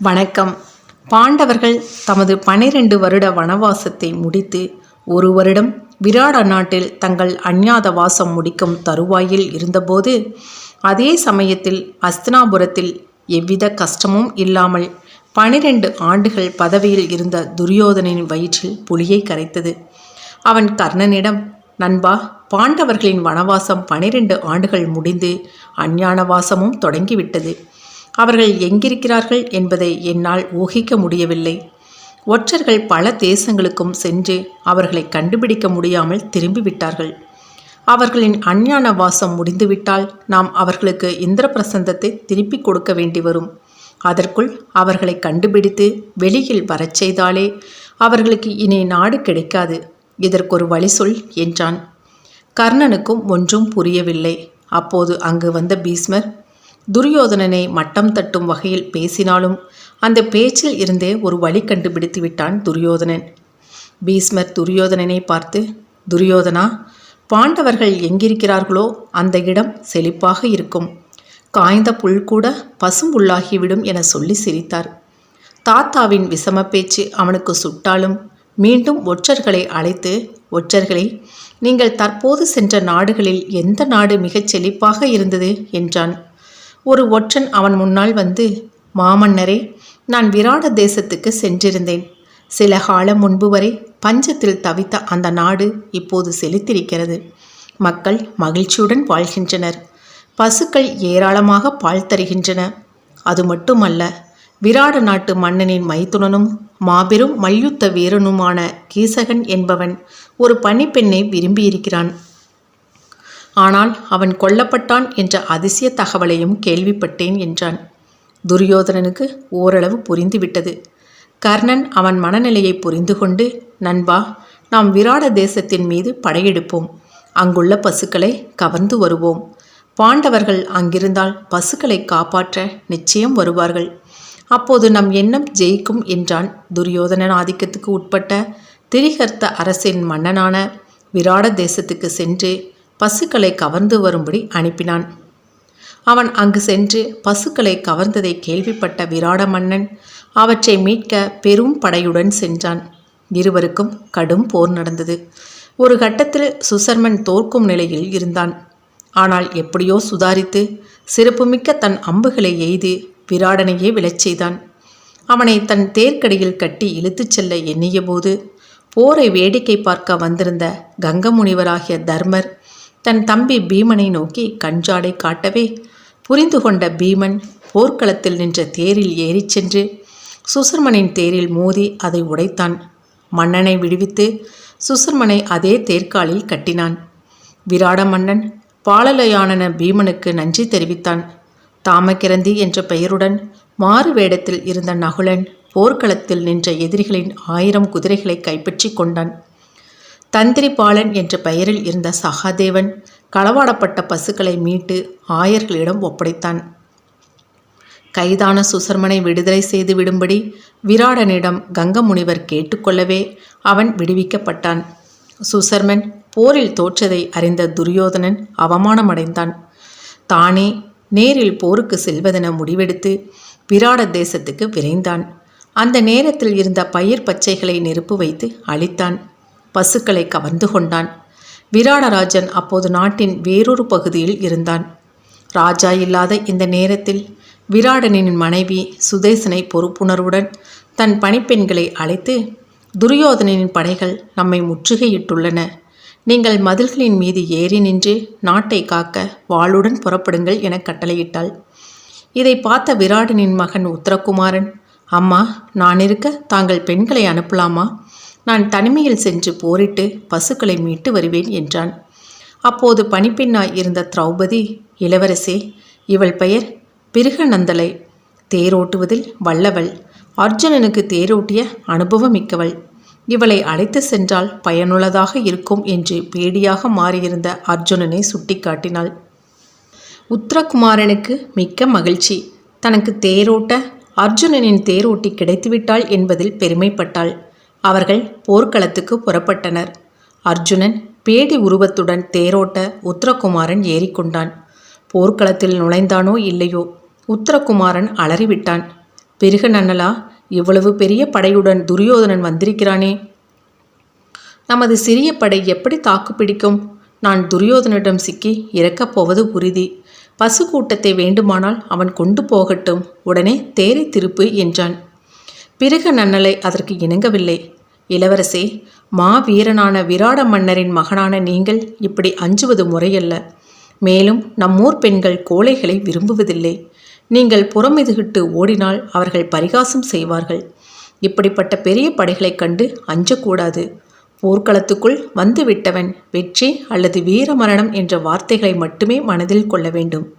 வணக்கம். பாண்டவர்கள் தமது பனிரெண்டு வருட வனவாசத்தை முடித்து ஒரு வருடம் விராட நாட்டில் தங்கள் அஞ்ஞாத வாசம் முடிக்கும் தருவாயில் இருந்தபோது அதே சமயத்தில் அஸ்தினாபுரத்தில் எவ்வித கஷ்டமும் இல்லாமல் பனிரெண்டு ஆண்டுகள் பதவியில் இருந்த துரியோதனின் வயிற்றில் புலியை கரைத்தது. அவன் கர்ணனிடம் நண்பா பாண்டவர்களின் வனவாசம் பனிரெண்டு ஆண்டுகள் முடிந்து அஞ்ஞான வாசமும் தொடங்கிவிட்டது. அவர்கள் எங்கிருக்கிறார்கள் என்பதை என்னால் ஊகிக்க முடியவில்லை. ஒற்றர்கள் பல தேசங்களுக்கும் சென்று அவர்களை கண்டுபிடிக்க முடியாமல் திரும்பிவிட்டார்கள். அவர்களின் அஞ்ஞான வாசம் முடிந்துவிட்டால் நாம் அவர்களுக்கு இந்திர பிரசந்தத்தை திருப்பிக் கொடுக்க வேண்டி வரும். அதற்குள் அவர்களை கண்டுபிடித்து வெளியில் வரச் செய்தாலே அவர்களுக்கு இனி நாடு கிடைக்காது. இதற்கொரு வழி சொல் என்றான். கர்ணனுக்கும் ஒன்றும் புரியவில்லை. அப்போது அங்கு வந்த பீஸ்மர் துரியோதனனை மட்டம் தட்டும் வகையில் பேசினாலும் அந்த பேச்சில் இருந்தே ஒரு வழி கண்டுபிடித்து விட்டான் துரியோதனன். பீஸ்மர் துரியோதனனை பார்த்து துரியோதனா பாண்டவர்கள் எங்கிருக்கிறார்களோ அந்த இடம் செழிப்பாக இருக்கும். காய்ந்த புல் கூட பசும்புல்லாகிவிடும் என சொல்லி சிரித்தார். தாத்தாவின் விசம பேச்சு அவனுக்கு சுட்டாலும் மீண்டும் ஒற்றர்களை அழைத்து ஒற்றர்களே நீங்கள் தற்போது சென்ற நாடுகளில் எந்த நாடு மிகச் செழிப்பாக இருந்தது? என்றான். ஒரு ஒற்றன் அவன் முன்னால் வந்து மாமன்னரே நான் விராட தேசத்துக்கு சென்றிருந்தேன். சில காலம் முன்பு வரை பஞ்சத்தில் தவித்த அந்த நாடு இப்போது செழித்திருக்கிறது. மக்கள் மகிழ்ச்சியுடன் வாழ்கின்றனர். பசுக்கள் ஏராளமாக பால் தருகின்றன. அது மட்டுமல்ல விராட நாட்டு மன்னனின் மைத்துனனும் மாபெரும் மல்யுத்த வீரனுமான கீசகன் என்பவன் ஒரு பணிப்பெண்ணை விரும்பியிருக்கிறான். ஆனால் அவன் கொல்லப்பட்டான் என்ற அதிசய தகவலையும் கேள்விப்பட்டேன் என்றான். துரியோதனனுக்கு ஓரளவு புரிந்துவிட்டது. கர்ணன் அவன் மனநிலையை புரிந்து கொண்டு நண்பா நாம் விராட தேசத்தின் மீது படையெடுப்போம். அங்குள்ள பசுக்களை கவர்ந்து வருவோம். பாண்டவர்கள் அங்கிருந்தால் பசுக்களை காப்பாற்ற நிச்சயம் வருவார்கள். அப்போது நம் எண்ணம் ஜெயிக்கும் என்றான் துரியோதனன் ஆதிக்கத்துக்கு உட்பட்ட திரிகர்த்த அரசின் மன்னனான விராட தேசத்துக்கு சென்று பசுக்களை கவர்ந்து வரும்படி அனுப்பினான். அவன் அங்கு சென்று பசுக்களை கவர்ந்ததை கேள்விப்பட்ட விராட மன்னன் அவற்றை மீட்க பெரும் படையுடன் சென்றான். இருவருக்கும் கடும் போர் நடந்தது. ஒரு கட்டத்தில் சுசர்மன் தோற்கும் நிலையில் இருந்தான். ஆனால் எப்படியோ சுதாரித்து சிறப்புமிக்க தன் அம்புகளை எய்து விராடனையே விழச் செய்தான். அவனை தன் தேர்க்கடியில் கட்டி இழுத்துச் செல்ல எண்ணியபோது போரை வேடிக்கை பார்க்க வந்திருந்த கங்கமுனிவராகிய தர்மர் தன் தம்பி பீமனை நோக்கி கஞ்சாடை காட்டவே புரிந்து கொண்ட பீமன் போர்க்களத்தில் நின்ற தேரில் ஏறிச் சென்று சுசர்மனின் தேரில் மோதி அதை உடைத்தான். மன்னனை விடுவித்து சுசர்மனை அதே தேர்காலில் கட்டினான். விராட மன்னன் பாலலையானன பீமனுக்கு நன்றி தெரிவித்தான். தாமக்கிரந்தி என்ற பெயருடன் மாறு வேடத்தில் இருந்த நகுலன் போர்க்களத்தில் நின்ற எதிரிகளின் ஆயிரம் குதிரைகளை கைப்பற்றி கொண்டான். தந்திரிபாலன் என்ற பெயரில் இருந்த சகாதேவன் களவாடப்பட்ட பசுக்களை மீட்டு ஆயர்களிடம் ஒப்படைத்தான். கைதான சுசர்மனை விடுதலை செய்து விடும்படி விராடனிடம் கங்க முனிவர் கேட்டுக்கொள்ளவே அவன் விடுவிக்கப்பட்டான். சுசர்மன் போரில் தோற்றதை அறிந்த துரியோதனன் அவமானமடைந்தான். தானே நேரில் போருக்கு செல்வதென முடிவெடுத்து விராட தேசத்துக்கு விரைந்தான். அந்த நேரத்தில் இருந்த பயிர் பச்சைகளை நெருப்பு வைத்து அழித்தான். பசுக்களை கவர்ந்து கொண்டான். விராடராஜன் அப்போது நாட்டின் வேறொரு பகுதியில் இருந்தான். ராஜா இல்லாத இந்த நேரத்தில் விராடனின் மனைவி சுதேசனை பொறுப்புணர்வுடன் தன் பணிப்பெண்களை அழைத்து துரியோதனின் படைகள் நம்மை முற்றுகையிட்டுள்ளன. நீங்கள் மதில்களின் மீது ஏறி நின்று நாட்டை காக்க வாளுடன் புறப்படுங்கள் என கட்டளையிட்டாள். இதை பார்த்த விராடனின் மகன் உத்தரகுமாரன் அம்மா நான் இருக்க தாங்கள் பெண்களை அனுப்பலாமா? நான் தனிமையில் சென்று போரிட்டு பசுக்களை மீட்டு வருவேன் என்றான். அப்போது பணிப்பெண்ணாய் இருந்த திரௌபதி இளவரசே இவள் பெயர் பிருகநந்தலை. தேரோட்டுவதில் வல்லவள். அர்ஜுனனுக்கு தேரோட்டிய அனுபவமிக்கவள். இவளை அழைத்து சென்றால் பயனுள்ளதாக இருக்கும் என்று பேடியாக மாறியிருந்த அர்ஜுனனை சுட்டிக்காட்டினாள். உத்தரகுமாரனுக்கு மிக்க மகிழ்ச்சி. தனக்கு தேரோட்ட அர்ஜுனனின் தேரோட்டி கிடைத்துவிட்டாள் என்பதில் பெருமைப்பட்டாள். அவர்கள் போர்க்களத்துக்கு புறப்பட்டனர். அர்ஜுனன் பேடி உருவத்துடன் தேரோட்ட உத்தரகுமாரன் ஏறிக்கொண்டான். போர்க்களத்தில் நுழைந்தானோ இல்லையோ? உத்தரகுமாரன் அலறிவிட்டான். பெருக நன்னலா இவ்வளவு பெரிய படையுடன் துரியோதனன் வந்திருக்கிறானே? நமது சிறிய படை எப்படி தாக்கு பிடிக்கும்? நான் துரியோதனிடம் சிக்கி இறக்கப் போவது உறுதி. பசு கூட்டத்தை வேண்டுமானால் அவன் கொண்டு போகட்டும். உடனே தேரை திருப்பு என்றான். பிறகு நன்னலை அதற்கு இணங்கவில்லை. இளவரசே மா வீரனான விராட மன்னரின் மகனான நீங்கள் இப்படி அஞ்சுவது முறையல்ல. மேலும் நம்மூர் பெண்கள் கோழைகளை விரும்புவதில்லை. நீங்கள் புறமிதுகிட்டு ஓடினால் அவர்கள் பரிகாசம் செய்வார்கள். இப்படிப்பட்ட பெரிய படைகளைக் கண்டு அஞ்சக்கூடாது. போர்க்களத்துக்குள் வந்துவிட்டவன் வெற்றி அல்லது வீரமரணம் என்ற வார்த்தைகளை மட்டுமே மனதில் கொள்ள வேண்டும்.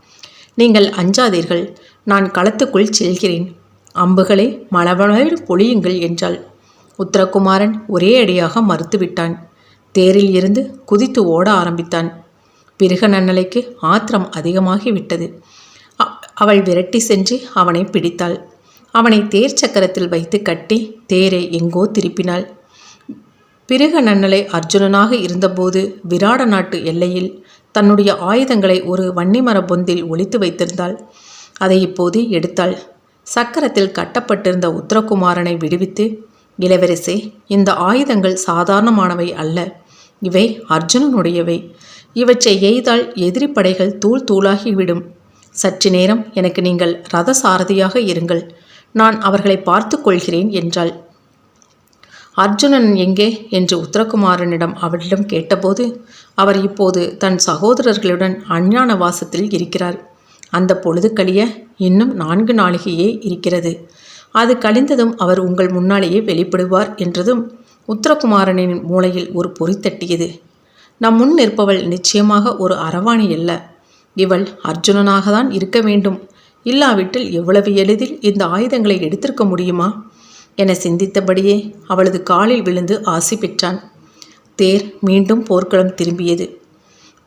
நீங்கள் அஞ்சாதீர்கள். நான் களத்துக்குள் செல்கிறேன். அம்புகளை மலவளவில் பொழியுங்கள் என்றாள். உத்தரகுமாரன் ஒரே அடியாக மறுத்துவிட்டான். தேரில் இருந்து குதித்து ஓட ஆரம்பித்தான். பிருக நன்னலைக்கு ஆத்திரம் அதிகமாகி விட்டது அவள் விரட்டி சென்று அவனை பிடித்தாள். அவனை தேர் சக்கரத்தில் வைத்து கட்டி தேரை எங்கோ திருப்பினாள். பிருக நன்னலை அர்ஜுனனாக இருந்தபோது விராட நாட்டு எல்லையில் தன்னுடைய ஆயுதங்களை ஒரு வன்னிமர பொந்தில் ஒளித்து வைத்திருந்தாள். அதை இப்போது எடுத்தாள். சக்கரத்தில் கட்டப்பட்டிருந்த உத்தரகுமாரனை விடுவித்து இளவரசே இந்த ஆயுதங்கள் சாதாரணமானவை அல்ல. இவை அர்ஜுனனுடையவை. இவற்றை எய்தால் எதிரி படைகள் தூள் தூளாகிவிடும். சற்று நேரம் எனக்கு நீங்கள் ரத சாரதியாக இருங்கள். நான் அவர்களை பார்த்து கொள்கிறேன் என்றாள். அர்ஜுனன் எங்கே என்று உத்தரகுமாரனிடம் அவளிடம் கேட்டபோது அவர் இப்போது தன் சகோதரர்களுடன் அஞ்ஞான வாசத்தில் இருக்கிறார். அந்த பொழுது கழிய இன்னும் நான்கு நாளிகையே இருக்கிறது. அது கழிந்ததும் அவர் உங்கள் முன்னாலேயே வெளிப்படுவார் என்றதும் உத்தரகுமாரனின் மூளையில் ஒரு பொறி தட்டியது. நம் முன் நிற்பவள் நிச்சயமாக ஒரு அரவாணி அல்ல. இவள் அர்ஜுனனாக தான் இருக்க வேண்டும். இல்லாவிட்டில் எவ்வளவு எளிதில் இந்த ஆயுதங்களை எடுத்திருக்க முடியுமா? என சிந்தித்தபடியே அவளது காலில் விழுந்து ஆசி பெற்றான். தேர் மீண்டும் போர்க்களம் திரும்பியது.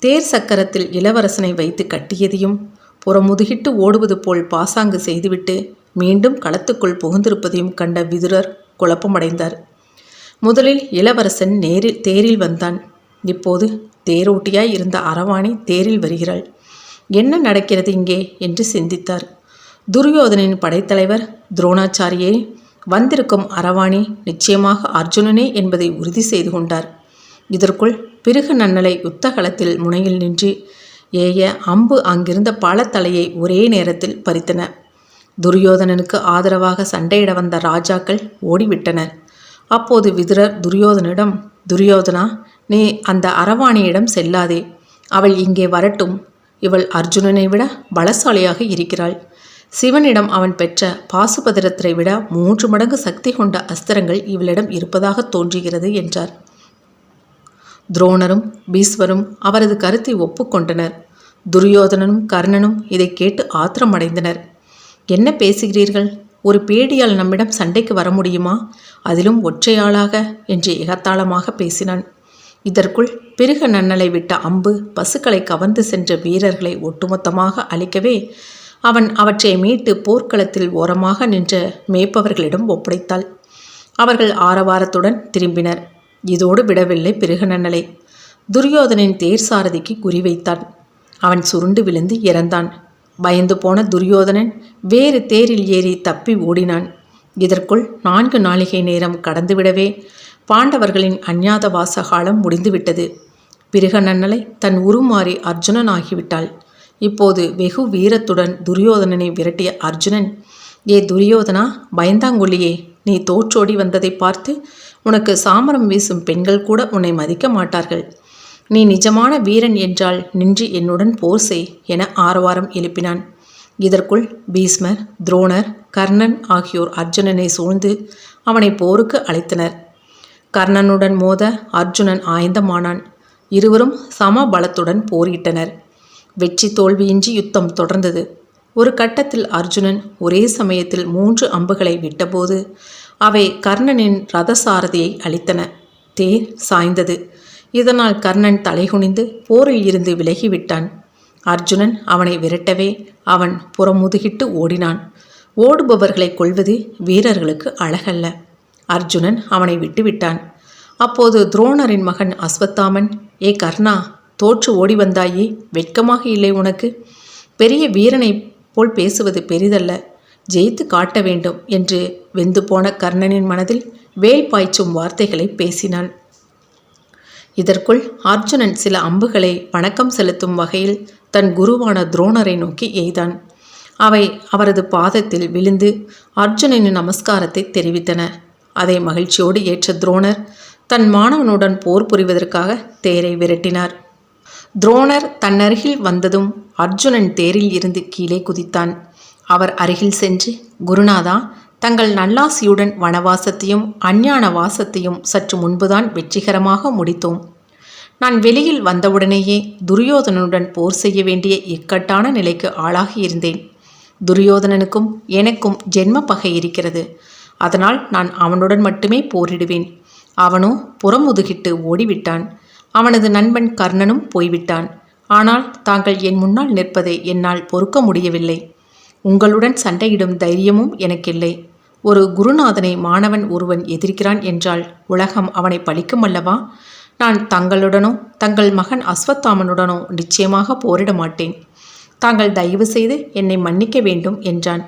தேர் சக்கரத்தில் இளவரசனை வைத்து கட்டியதையும் புறமுதுகிட்டு ஓடுவது போல் பாசாங்கு செய்துவிட்டு மீண்டும் களத்துக்குள் புகுந்திருப்பதையும் கண்ட விதுரர் குழப்பமடைந்தார். முதலில் இளவரசன் நேரில் தேரில் வந்தான். இப்போது தேரோட்டியாய் இருந்த அரவாணி தேரில் வருகிறாள். என்ன நடக்கிறது இங்கே? என்று சிந்தித்தார். துரியோதனின் படைத்தலைவர் துரோணாச்சாரியே வந்திருக்கும் அரவாணி நிச்சயமாக அர்ஜுனனே என்பதை உறுதி செய்து கொண்டார். இதற்குள் பிருகு நன்னலை யுத்தகலத்தில் முனையில் நின்று ஏய அம்பு அங்கிருந்த பாலத்தலையை ஒரே நேரத்தில் பறித்தன. துரியோதனனுக்கு ஆதரவாக சண்டையிட வந்த ராஜாக்கள் ஓடிவிட்டனர். அப்போது விதுரர் துரியோதனிடம் துரியோதனா நீ அந்த அரவாணியிடம் செல்லாதே. அவள் இங்கே வரட்டும். இவள் அர்ஜுனனை விட பலசாலியாக இருக்கிறாள். சிவனிடம் அவன் பெற்ற பாசுபதிரத்தை விட மூன்று மடங்கு சக்தி கொண்ட அஸ்திரங்கள் இவளிடம் இருப்பதாக தோன்றுகிறது என்றார். துரோணரும் பீஸ்வரும் அவரது கருத்தை ஒப்புக்கொண்டனர். துரியோதனனும் கர்ணனும் இதை கேட்டு ஆத்திரமடைந்தனர். என்ன பேசுகிறீர்கள்? ஒரு பேடியால் நம்மிடம் சண்டைக்கு வர முடியுமா? அதிலும் ஒற்றையாளாக என்று எகத்தாளமாக பேசினான். இதற்குள் பிருக நன்னலை விட்ட அம்பு பசுக்களை கவர்ந்து சென்ற வீரர்களை ஒட்டுமொத்தமாக அழிக்கவே அவன் அவற்றை மீட்டு போர்க்களத்தில் ஓரமாக நின்ற மேய்ப்பவர்களிடம் ஒப்படைத்தாள். அவர்கள் ஆரவாரத்துடன் திரும்பினர். இதோடு விடவில்லை பிருக நன்னலை. துரியோதனின் தேர் சாரதிக்கு குறிவைத்தான் அவன் சுருண்டு விழுந்து இறந்தான். பயந்து போன துரியோதனன் வேறு தேரில் ஏறி தப்பி ஓடினான். இதற்குள் நான்கு நாளிகை நேரம் கடந்துவிடவே பாண்டவர்களின் அஞ்ஞாத வாசகாலம் முடிந்துவிட்டது. பிருக நன்னலை தன் உருமாறி அர்ஜுனன் ஆகிவிட்டாள் இப்போது வெகு வீரத்துடன் துரியோதனனை விரட்டிய அர்ஜுனன் ஏ துரியோதனா பயந்தாங்கொல்லியே நீ தோற்றோடி வந்ததை பார்த்து உனக்கு சாமரம் வீசும் பெண்கள் கூட உன்னை மதிக்க மாட்டார்கள். நீ நிஜமான வீரன் என்றால் நின்று என்னுடன் போர் செய் என ஆரவாரம் எழுப்பினான். இதற்குள் பீஸ்மர் துரோணர் கர்ணன் ஆகியோர் அர்ஜுனனை சூழ்ந்து அவனை போருக்கு அழைத்தனர். கர்ணனுடன் மோத அர்ஜுனன் ஆயந்தமானான் இருவரும் சம பலத்துடன் போரிட்டனர். வெற்றி தோல்வியின்றி யுத்தம் தொடர்ந்தது. ஒரு கட்டத்தில் அர்ஜுனன் ஒரே சமயத்தில் மூன்று அம்புகளை விட்டபோது அவை கர்ணனின் ரதசாரதியை அழித்தன தேர் சாய்ந்தது. இதனால் கர்ணன் தலைகுனிந்து போரில் இருந்து விலகிவிட்டான். அர்ஜுனன் அவனை விரட்டவே அவன் புறமுதுகிட்டு ஓடினான். ஓடுபவர்களை கொள்வது வீரர்களுக்கு அழகல்ல. அர்ஜுனன் அவனை விட்டுவிட்டான். அப்போது துரோணரின் மகன் அஸ்வத்தாமன் ஏ கர்ணா தோற்று ஓடி வந்தாயே வெட்கமாக இல்லை உனக்கு? பெரிய வீரனைப் போல் பேசுவது பெரிதல்ல. ஜெயித்து காட்ட வேண்டும் என்று வெந்து போன கர்ணனின் மனதில் வேல் பாய்ச்சும் வார்த்தைகளை பேசினான். இதற்குள் அர்ஜுனன் சில அம்புகளை வணக்கம் செலுத்தும் வகையில் தன் குருவான துரோணரை நோக்கி எய்தான். அவை அவரது பாதத்தில் விழுந்து அர்ஜுனனின் நமஸ்காரத்தை தெரிவித்தன. அதை மகிழ்ச்சியோடு ஏற்ற துரோணர் தன் மாணவனுடன் போர் புரிவதற்காக தேரை விரட்டினார். துரோணர் தன்னருகில் வந்ததும் அர்ஜுனன் தேரில் இருந்து கீழே குதித்தான். அவர் அருகில் சென்று குருநாதா தங்கள் நல்லாசியுடன் வனவாசத்தையும் அஞ்ஞான வாசத்தையும் சற்று முன்புதான் வெற்றிகரமாக முடித்தோம். நான் வெளியில் வந்தவுடனேயே துரியோதனனுடன் போர் செய்ய வேண்டிய இக்கட்டான நிலைக்கு ஆளாகியிருந்தேன். துரியோதனனுக்கும் எனக்கும் ஜென்ம பகை இருக்கிறது. அதனால் நான் அவனுடன் மட்டுமே போரிடுவேன். அவனோ புறமுதுகிட்டு ஓடிவிட்டான். அவனது நண்பன் கர்ணனும் போய்விட்டான். ஆனால் தாங்கள் என் முன்னால் நிற்பதை என்னால் பொறுக்க முடியவில்லை. உங்களுடன் சண்டையிடும் தைரியமும் எனக்கில்லை. ஒரு குருநாதனை மாணவன் ஒருவன் எதிர்க்கிறான் என்றால் உலகம் அவனை பழிக்கும் அல்லவா? நான் தங்களுடனோ தங்கள் மகன் அஸ்வத்தாமனுடனோ நிச்சயமாக போரிட மாட்டேன். தாங்கள் தயவு செய்து என்னை மன்னிக்க வேண்டும் என்றான்.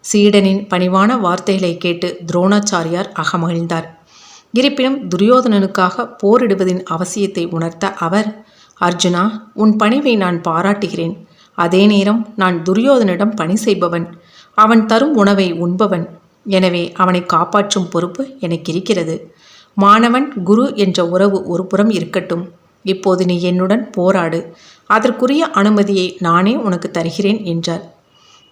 சீடனின் பணிவான வார்த்தைகளை கேட்டு துரோணாச்சாரியார் அகமகிழ்ந்தார். இருப்பினும் துரியோதனனுக்காக போரிடுவதின் அவசியத்தை உணர்த்த அவர் அர்ஜுனா உன் பணிவை நான் பாராட்டுகிறேன். அதே நேரம் நான் துரியோதனிடம் பணி செய்பவன். அவன் தரும் உணவை உண்பவன். எனவே அவனை காப்பாற்றும் பொறுப்பு எனக்கு இருக்கிறது. மாணவன் குரு என்ற உறவு ஒரு புறம் இருக்கட்டும். இப்போது நீ என்னுடன் போராடு. அதற்குரிய அனுமதியை நானே உனக்கு தருகிறேன் என்றார்.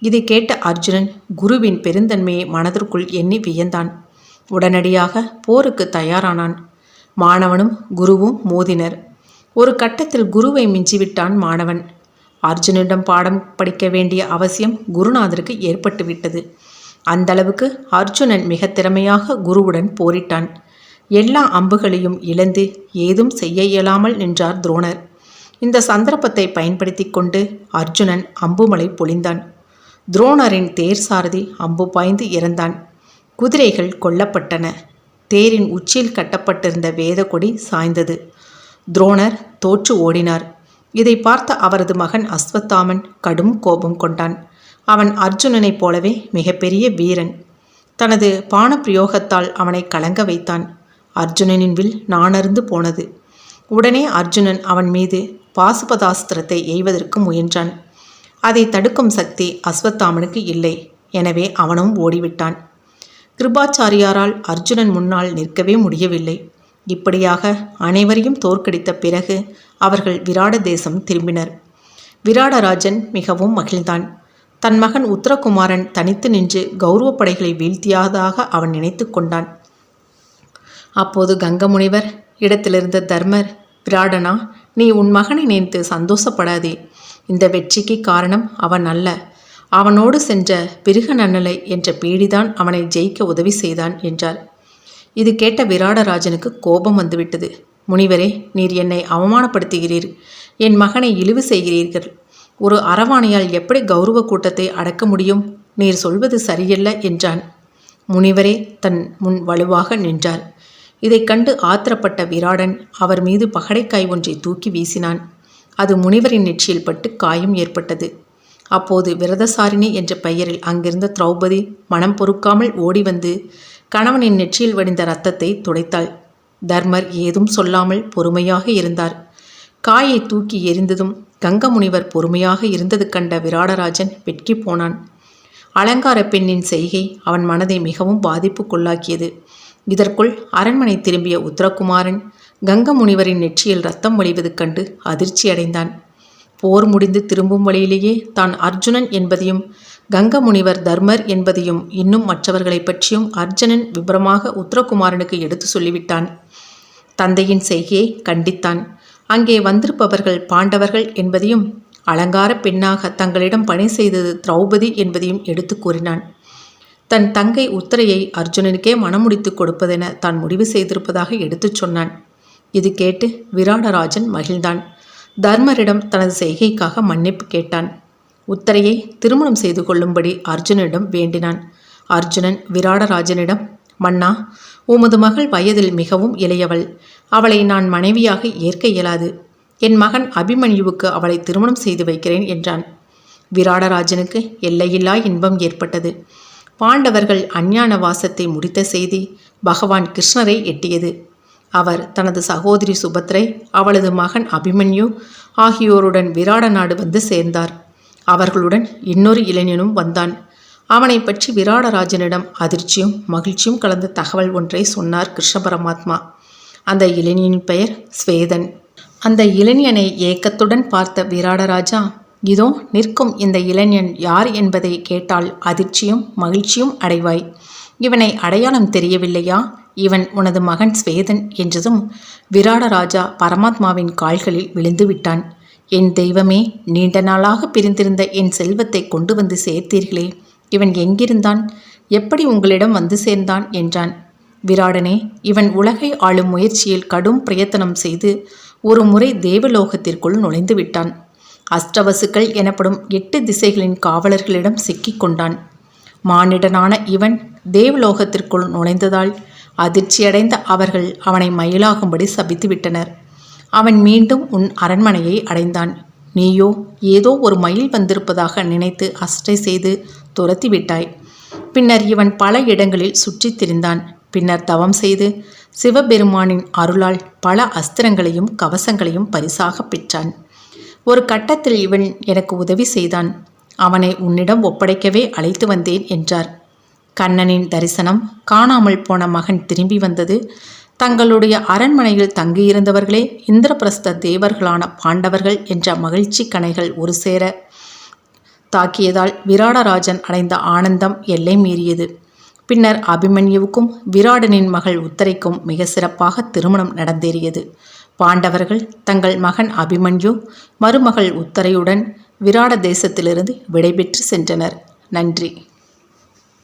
இதை கேட்ட அர்ஜுனன் குருவின் பெருந்தன்மையை மனதிற்குள் எண்ணி வியந்தான். உடனடியாக போருக்கு தயாரானான். மாணவனும் குருவும் மோதினர். ஒரு கட்டத்தில் குருவை மிஞ்சிவிட்டான் மாணவன். அர்ஜுனிடம் பாடம் படிக்க வேண்டிய அவசியம் குருநாதருக்கு ஏற்பட்டுவிட்டது. அந்த அளவுக்கு அர்ஜுனன் மிக திறமையாக குருவுடன் போரிட்டான். எல்லா அம்புகளையும் இழந்து ஏதும் செய்ய இயலாமல் நின்றார் துரோணர். இந்த சந்தர்ப்பத்தை பயன்படுத்தி கொண்டு அர்ஜுனன் அம்புமலை பொழிந்தான். துரோணரின் தேர் சாரதி அம்பு பாய்ந்து இறந்தான். குதிரைகள் கொல்லப்பட்டன. தேரின் உச்சியில் கட்டப்பட்டிருந்த வேதக்கொடி சாய்ந்தது. துரோணர் தோற்று ஓடினார். இதை பார்த்த அவரது மகன் அஸ்வத்தாமன் கடும் கோபம் கொண்டான். அவன் அர்ஜுனனைப் போலவே மிகப்பெரிய வீரன். தனது பானப்பிரயோகத்தால் அவனை கலங்க வைத்தான். அர்ஜுனனின் வில் நாணர்ந்து போனது. உடனே அர்ஜுனன் அவன் மீது பாசுபதாஸ்திரத்தை எய்வதற்கு முயன்றான். அதை தடுக்கும் சக்தி அஸ்வத்தாமனுக்கு இல்லை. எனவே அவனும் ஓடிவிட்டான். கிருபாச்சாரியாரால் அர்ஜுனன் முன்னால் நிற்கவே முடியவில்லை. இப்படியாக அனைவரையும் தோற்கடித்த பிறகு அவர்கள் விராட தேசம் திரும்பினர். விராடராஜன் மிகவும் மகிழ்ந்தான். தன் மகன் உத்தரகுமாரன் தனித்து நின்று கௌரவ படைகளை வீழ்த்தியாதாக அவன் நினைத்து கொண்டான். அப்போது கங்கமுனிவர் இடத்திலிருந்த தர்மர் விராடனா நீ உன் மகனை நினைத்து சந்தோஷப்படாதே. இந்த வெற்றிக்கு காரணம் அவன் அல்ல. அவனோடு சென்ற பிருக நன்னலை என்ற பீடிதான் அவனை ஜெயிக்க உதவி செய்தான் என்றார். இது கேட்ட விராடராஜனுக்கு கோபம் வந்துவிட்டது. முனிவரே நீர் என்னை அவமானப்படுத்துகிறீர். என் மகனை இழிவு செய்கிறீர்கள். ஒரு அரவாணியால் எப்படி கௌரவ கூட்டத்தை அடக்க முடியும்? நீர் சொல்வது சரியல்ல என்றான். முனிவரே தன் முன் வலுவாக நின்றார் இதைக் கண்டு ஆத்திரப்பட்ட விராடன் அவர் மீது பகடைக்காய் ஒன்றை தூக்கி வீசினான். அது முனிவரின் நெற்றியில் பட்டு காயம் ஏற்பட்டது. அப்போது விரதசாரிணி என்ற பெயரில் அங்கிருந்த திரௌபதி மனம் பொறுக்காமல் ஓடி வந்து கணவனின் நெற்றியில் வடிந்த ரத்தத்தை துடைத்தாள். தர்மர் ஏதும் சொல்லாமல் பொறுமையாக இருந்தார். காயை தூக்கி எரிந்ததும் கங்கமுனிவர் பொறுமையாக இருந்தது கண்ட விராடராஜன் வெட்கி போனான். அலங்கார பெண்ணின் செய்கை அவன் மனதை மிகவும் பாதிப்புக்குள்ளாக்கியது. இதற்குள் அரண்மனை திரும்பிய உத்தரகுமாரன் கங்க முனிவரின் நெற்றியில் ரத்தம் வழிவது கண்டு அதிர்ச்சி அடைந்தான். போர் முடிந்து திரும்பும் வழியிலேயே தான் அர்ஜுனன் என்பதையும் கங்க முனிவர் தர்மர் என்பதையும் இன்னும் மற்றவர்களை பற்றியும் அர்ஜுனன் விபரமாக உத்தரகுமாரனுக்கு எடுத்து சொல்லிவிட்டான். தந்தையின் செய்கையை கண்டித்தான். அங்கே வந்திருப்பவர்கள் பாண்டவர்கள் என்பதையும் அலங்கார பெண்ணாக தங்களிடம் பணி செய்தது திரௌபதி என்பதையும் எடுத்து கூறினான். தன் தங்கை உத்தரையை அர்ஜுனனுக்கே மனமுடித்து கொடுப்பதென தான் முடிவு செய்திருப்பதாக எடுத்துச் சொன்னான். இது கேட்டு விராடராஜன் மகிழ்ந்தான். தர்மரிடம் தனது செய்கைக்காக மன்னிப்பு கேட்டான். உத்தரையை திருமணம் செய்து கொள்ளும்படி அர்ஜுனனிடம் வேண்டினான். அர்ஜுனன் விராடராஜனிடம் மன்னா உமது மகள் வயதில் மிகவும் இளையவள். அவளை நான் மனைவியாக ஏற்க இயலாது. என் மகன் அபிமன்யுவுக்கு அவளை திருமணம் செய்து வைக்கிறேன் என்றான். விராடராஜனுக்கு எல்லையில்லா இன்பம் ஏற்பட்டது. பாண்டவர்கள் அஞ்ஞான வாசத்தை முடித்த செய்தி பகவான் கிருஷ்ணரை எட்டியது. அவர் தனது சகோதரி சுபத்ரை அவளது மகன் அபிமன்யு ஆகியோருடன் விராட நாடு வந்து சேர்ந்தார். அவர்களுடன் இன்னொரு இளைஞனும் வந்தான். அவனை பற்றி விராடராஜனிடம் அதிர்ச்சியும் மகிழ்ச்சியும் கலந்த தகவல் ஒன்றை சொன்னார் கிருஷ்ண பரமாத்மா. அந்த இளைஞனின் பெயர் ஸ்வேதன். அந்த இளைஞனை ஏக்கத்துடன் பார்த்த விராடராஜா இதோ நிற்கும் இந்த இளைஞன் யார் என்பதை கேட்டால் அதிர்ச்சியும் மகிழ்ச்சியும் அடைவாய். இவனை அடையாளம் தெரியவில்லையா? இவன் உனது மகன் ஸ்வேதன் என்றதும் விராடராஜா பரமாத்மாவின் கால்களில் விழுந்து விட்டான். என் தெய்வமே நீண்ட நாளாக பிரிந்திருந்த என் செல்வத்தை கொண்டு வந்து சேர்த்தீர்களே. இவன் எங்கிருந்தான்? எப்படி உங்களிடம் வந்து சேர்ந்தான்? என்றான். விராடனே இவன் உலகை ஆளும் முயற்சியில் கடும் பிரயத்தனம் செய்து ஒரு முறை தேவலோகத்திற்குள் நுழைந்து விட்டான் அஷ்டவசுக்கள் எனப்படும் எட்டு திசைகளின் காவலர்களிடம் சிக்கிக் கொண்டான் மானிடனான இவன் தேவலோகத்திற்குள் நுழைந்ததால் அதிர்ச்சியடைந்த அவர்கள் அவனை மயிலாகும்படி சபித்துவிட்டனர். அவன் மீண்டும் உன் அரண்மனையை அடைந்தான். நீயோ ஏதோ ஒரு மயில் வந்திருப்பதாக நினைத்து அஷ்டை செய்து துரத்திவிட்டாய். பின்னர் இவன் பல இடங்களில் சுற்றித் திரிந்தான். பின்னர் தவம் செய்து சிவபெருமானின் அருளால் பல அஸ்திரங்களையும் கவசங்களையும் பரிசாக பெற்றான். ஒரு கட்டத்தில் இவன் எனக்கு உதவி செய்தான். அவனை உன்னிடம் ஒப்படைக்கவே அழைத்து வந்தேன் என்றார். கண்ணனின் தரிசனம் காணாமல் போன மகன் திரும்பி வந்தது. தங்களுடைய அரண்மனையில் தங்கியிருந்தவர்களே இந்திரபிரஸ்த தேவர்களான பாண்டவர்கள் என்ற மகிழ்ச்சி கணைகள் ஒரு சேர தாக்கியதால் விராடராஜன் அடைந்த ஆனந்தம் எல்லை மீறியது. பின்னர் அபிமன்யுவுக்கும் விராடனின் மகள் உத்தரைக்கும் மிக சிறப்பாக திருமணம் நடந்தேறியது. பாண்டவர்கள் தங்கள் மகன் அபிமன்யு மருமகள் உத்தரையுடன் விராட தேசத்திலிருந்து விடைபெற்று சென்றனர். நன்றி.